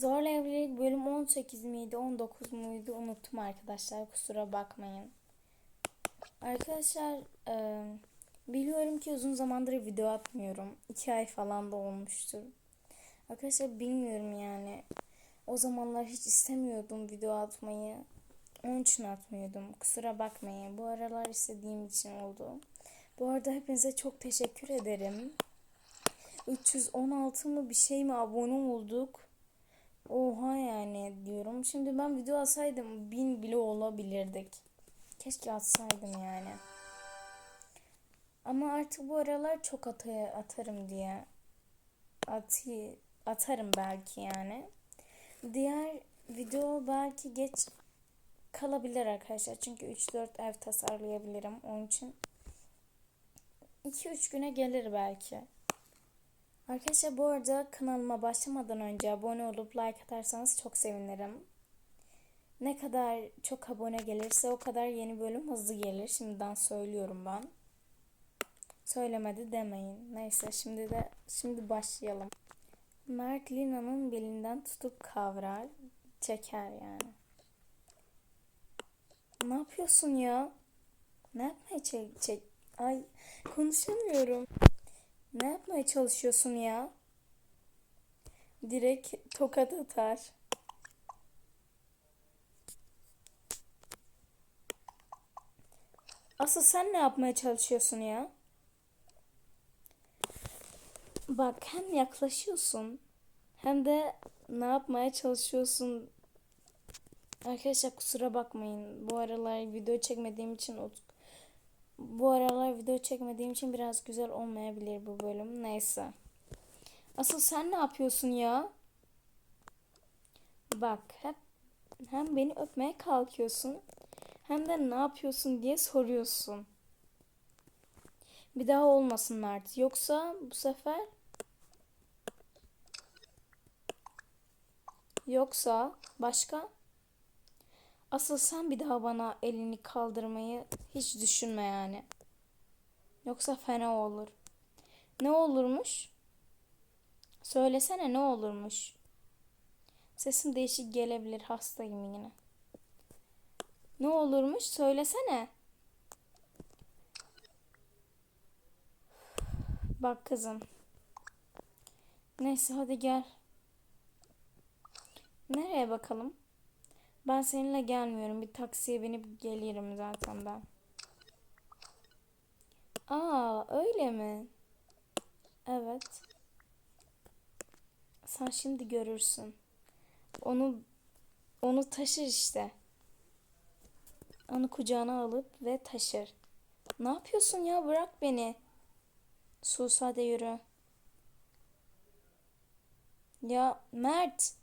Zorla Evlilik bölüm 18 miydi 19 muydu unuttum arkadaşlar kusura bakmayın. Arkadaşlar e, biliyorum ki uzun zamandır video atmıyorum. 2 ay falan da olmuştur. Arkadaşlar bilmiyorum yani. O zamanlar hiç istemiyordum video atmayı. Onun için atmıyordum. Kusura bakmayın. Bu aralar istediğim için oldu. Bu arada hepinize çok teşekkür ederim. 316 mı bir şey mi abone olduk. Oha yani diyorum. Şimdi ben video atsaydım bin bile olabilirdik. Keşke atsaydım yani. Ama artık bu aralar çok ataya atarım diye. Atı, atarım belki yani. Diğer video belki geç kalabilir arkadaşlar. Çünkü 3-4 ev tasarlayabilirim. Onun için 2-3 güne gelir belki. Arkadaşlar bu arada kanalıma başlamadan önce abone olup like atarsanız çok sevinirim. Ne kadar çok abone gelirse o kadar yeni bölüm hızlı gelir. Şimdiden söylüyorum ben. Söylemedi demeyin. Neyse şimdi de şimdi başlayalım. Mert Lina'nın belinden tutup kavrar, çeker yani. Ne yapıyorsun ya? Ne yapmaya çek, çek Ay konuşamıyorum. Ne yapmaya çalışıyorsun ya? Direkt tokat atar. Asıl sen ne yapmaya çalışıyorsun ya? Bak hem yaklaşıyorsun hem de ne yapmaya çalışıyorsun. Arkadaşlar kusura bakmayın. Bu aralar video çekmediğim için bu aralar video çekmediğim için biraz güzel olmayabilir bu bölüm. Neyse. Asıl sen ne yapıyorsun ya? Bak hep hem beni öpmeye kalkıyorsun hem de ne yapıyorsun diye soruyorsun. Bir daha olmasın Mert. Yoksa bu sefer Yoksa başka? Asıl sen bir daha bana elini kaldırmayı hiç düşünme yani. Yoksa fena olur. Ne olurmuş? Söylesene ne olurmuş? Sesim değişik gelebilir hastayım yine. Ne olurmuş? Söylesene. Bak kızım. Neyse hadi gel. Nereye bakalım? Ben seninle gelmiyorum. Bir taksiye binip gelirim zaten ben. Aa, öyle mi? Evet. Sen şimdi görürsün. Onu onu taşır işte. Onu kucağına alıp ve taşır. Ne yapıyorsun ya? Bırak beni. Sus hadi yürü. Ya Mert.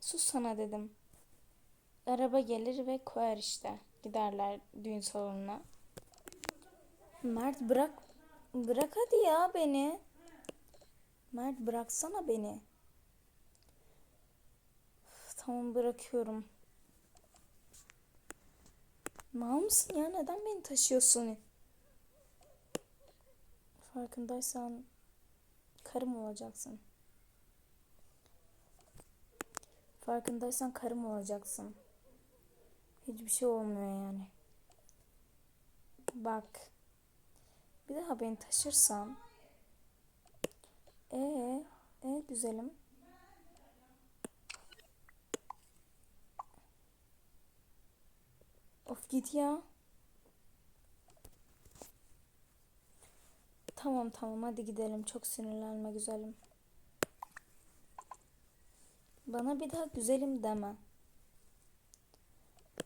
Sus sana dedim. Araba gelir ve koyar işte. Giderler düğün salonuna. Mert bırak. Bırak hadi ya beni. Mert bıraksana beni. Tamam bırakıyorum. Mal mısın ya? Neden beni taşıyorsun? Farkındaysan karım olacaksın. Farkındaysan karım olacaksın. Hiçbir şey olmuyor yani. Bak. Bir daha beni taşırsan. Ee, e güzelim. Of git ya. Tamam tamam hadi gidelim. Çok sinirlenme güzelim. Bana bir daha güzelim deme.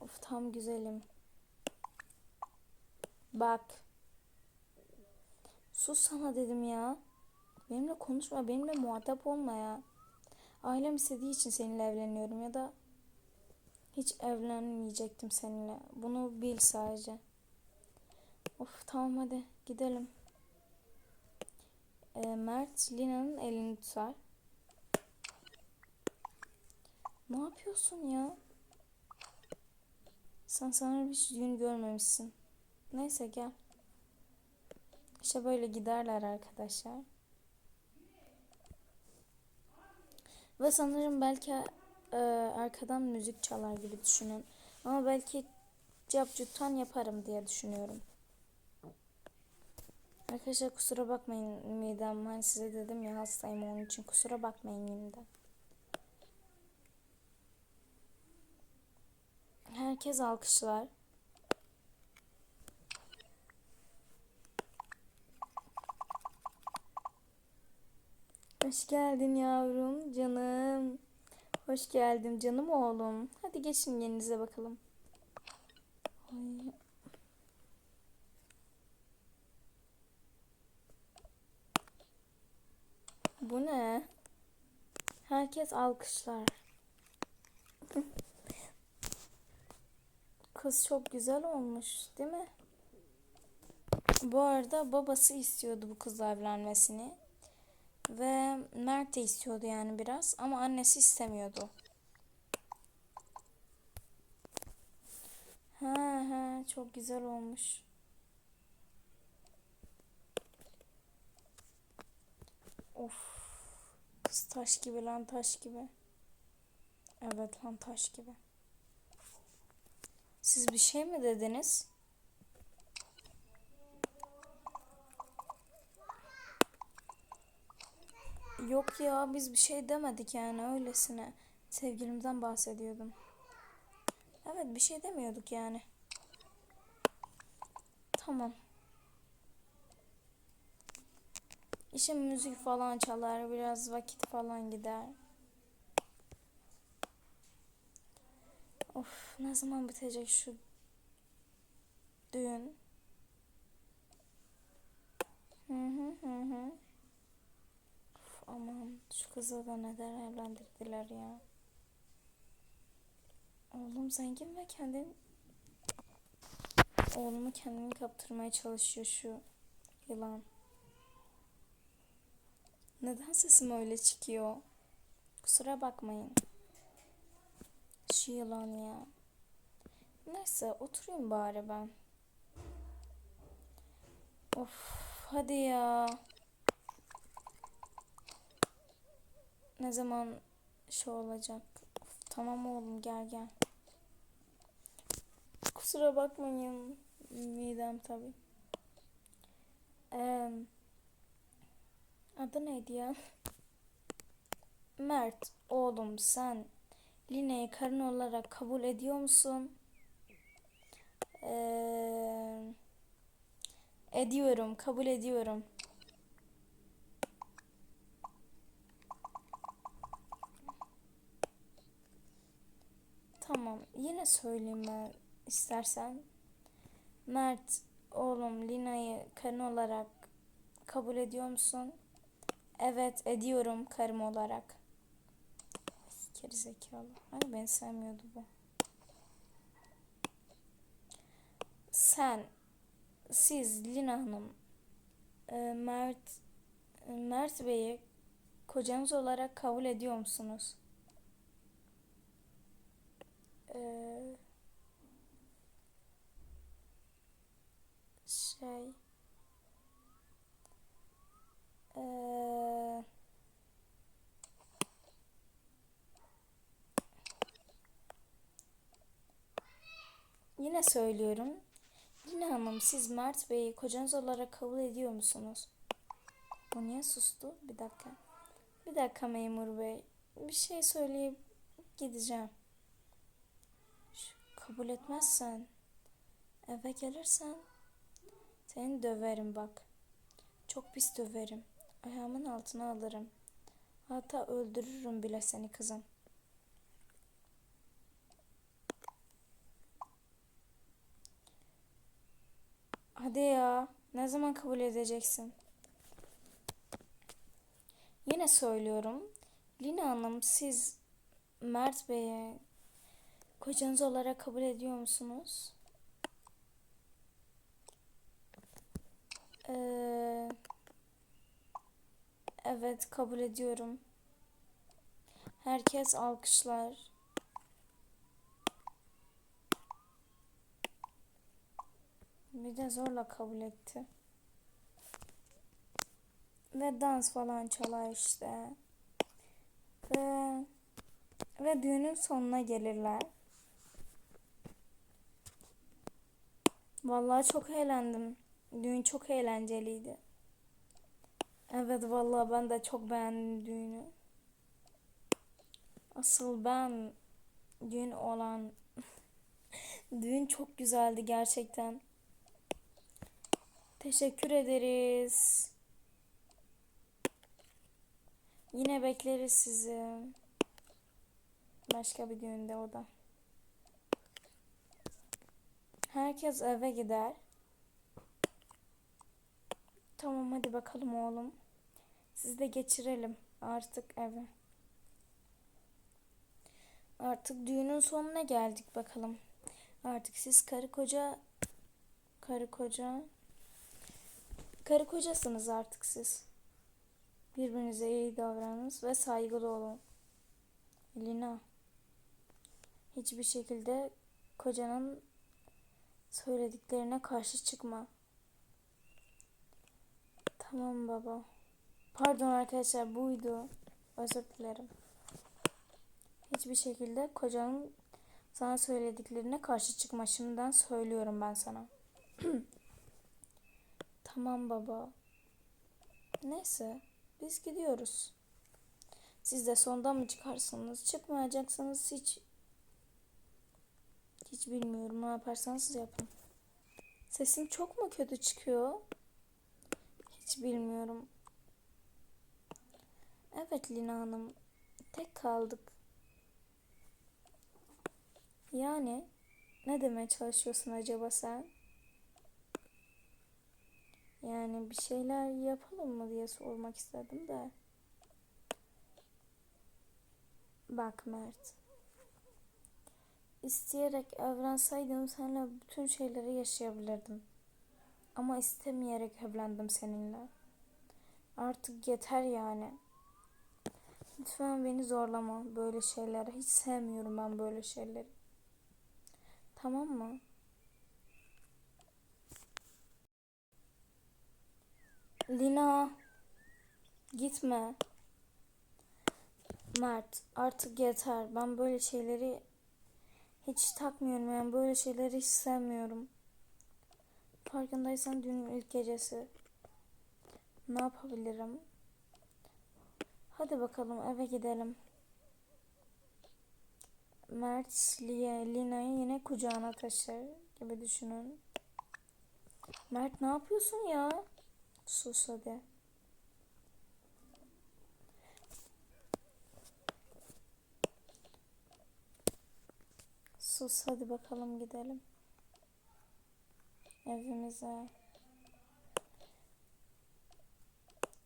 Of tam güzelim. Bak. Sus sana dedim ya. Benimle konuşma, benimle muhatap olma ya. Ailem istediği için seninle evleniyorum ya da hiç evlenmeyecektim seninle. Bunu bil sadece. Of tamam hadi gidelim. E, Mert Lina'nın elini tutar. Ne yapıyorsun ya? Sen sanırım hiç düğün görmemişsin. Neyse gel. İşte böyle giderler arkadaşlar. Ve sanırım belki e, arkadan müzik çalar gibi düşünün. Ama belki capcuttan yaparım diye düşünüyorum. Arkadaşlar kusura bakmayın midem. Hani size dedim ya hastayım onun için kusura bakmayın yeniden. Herkes alkışlar. Hoş geldin yavrum, canım. Hoş geldin canım oğlum. Hadi geçin yerinize bakalım. Ay. Bu ne? Herkes alkışlar. Kız çok güzel olmuş, değil mi? Bu arada babası istiyordu bu kızla evlenmesini. Ve Mert de istiyordu yani biraz ama annesi istemiyordu. Ha ha çok güzel olmuş. Of. Kız taş gibi lan taş gibi. Evet lan taş gibi. Siz bir şey mi dediniz? Yok ya biz bir şey demedik yani öylesine. Sevgilimden bahsediyordum. Evet bir şey demiyorduk yani. Tamam. İşte müzik falan çalar, biraz vakit falan gider. Of ne zaman bitecek şu düğün? Hı hı hı hı. Of, aman şu kızı da neden evlendirdiler ya? Oğlum zengin ve kendin oğlumu kendini kaptırmaya çalışıyor şu yılan. Neden sesim öyle çıkıyor? Kusura bakmayın. Şu yılan ya. Neyse oturayım bari ben. Of hadi ya. Ne zaman şey olacak? Of, tamam oğlum gel gel. Kusura bakmayın. Midem tabi. Ee, adı neydi ya? Mert oğlum sen Line'yi karın olarak kabul ediyor musun? Ee, ediyorum, kabul ediyorum. Tamam, yine söyleyeyim ben istersen. Mert, oğlum Lina'yı karın olarak kabul ediyor musun? Evet, ediyorum karım olarak. Geri zekalı. Hani beni sevmiyordu bu. Sen, siz Lina Hanım, e, Mert, e, Mert Bey'i kocanız olarak kabul ediyor musunuz? Ee, şey, ee, Yine söylüyorum. Lina Hanım siz Mert Bey'i kocanız olarak kabul ediyor musunuz? O niye sustu? Bir dakika. Bir dakika memur bey. Bir şey söyleyip gideceğim. Kabul etmezsen eve gelirsen seni döverim bak. Çok pis döverim. Ayağımın altına alırım. Hatta öldürürüm bile seni kızım. Hadi ya. Ne zaman kabul edeceksin? Yine söylüyorum. Lina Hanım siz Mert Bey'e kocanız olarak kabul ediyor musunuz? Ee, evet kabul ediyorum. Herkes alkışlar. Bir de zorla kabul etti. Ve dans falan çalar işte. Ve ve düğünün sonuna gelirler. Vallahi çok eğlendim. Düğün çok eğlenceliydi. Evet vallahi ben de çok beğendim düğünü. Asıl ben düğün olan düğün çok güzeldi gerçekten. Teşekkür ederiz. Yine bekleriz sizi. Başka bir düğünde o da. Herkes eve gider. Tamam hadi bakalım oğlum. Siz de geçirelim artık eve. Artık düğünün sonuna geldik bakalım. Artık siz karı koca karı koca karı kocasınız artık siz. Birbirinize iyi davranınız ve saygılı olun. Lina hiçbir şekilde kocanın söylediklerine karşı çıkma. Tamam baba. Pardon arkadaşlar buydu. Özür dilerim. Hiçbir şekilde kocanın sana söylediklerine karşı çıkma. Şimdiden söylüyorum ben sana. tamam baba. Neyse biz gidiyoruz. Siz de sondan mı çıkarsınız? Çıkmayacaksanız hiç hiç bilmiyorum. Ne yaparsanız yapın. Sesim çok mu kötü çıkıyor? Hiç bilmiyorum. Evet Lina Hanım. Tek kaldık. Yani ne demeye çalışıyorsun acaba sen? Yani bir şeyler yapalım mı diye sormak istedim de. Bak Mert. İsteyerek evlenseydim seninle bütün şeyleri yaşayabilirdim. Ama istemeyerek evlendim seninle. Artık yeter yani. Lütfen beni zorlama böyle şeylere. Hiç sevmiyorum ben böyle şeyleri. Tamam mı? Lina. Gitme. Mert artık yeter. Ben böyle şeyleri hiç takmıyorum yani böyle şeyleri hiç sevmiyorum. Farkındaysan dün ilk gecesi. Ne yapabilirim? Hadi bakalım eve gidelim. Mert Lina'yı yine kucağına taşır gibi düşünün. Mert ne yapıyorsun ya? Sus hadi. Sus hadi bakalım gidelim. Evimize.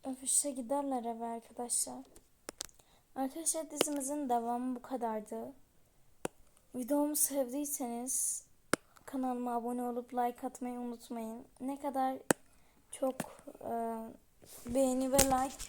Öpüşe giderler eve arkadaşlar. Arkadaşlar dizimizin devamı bu kadardı. Videomu sevdiyseniz kanalıma abone olup like atmayı unutmayın. Ne kadar çok e, beğeni ve like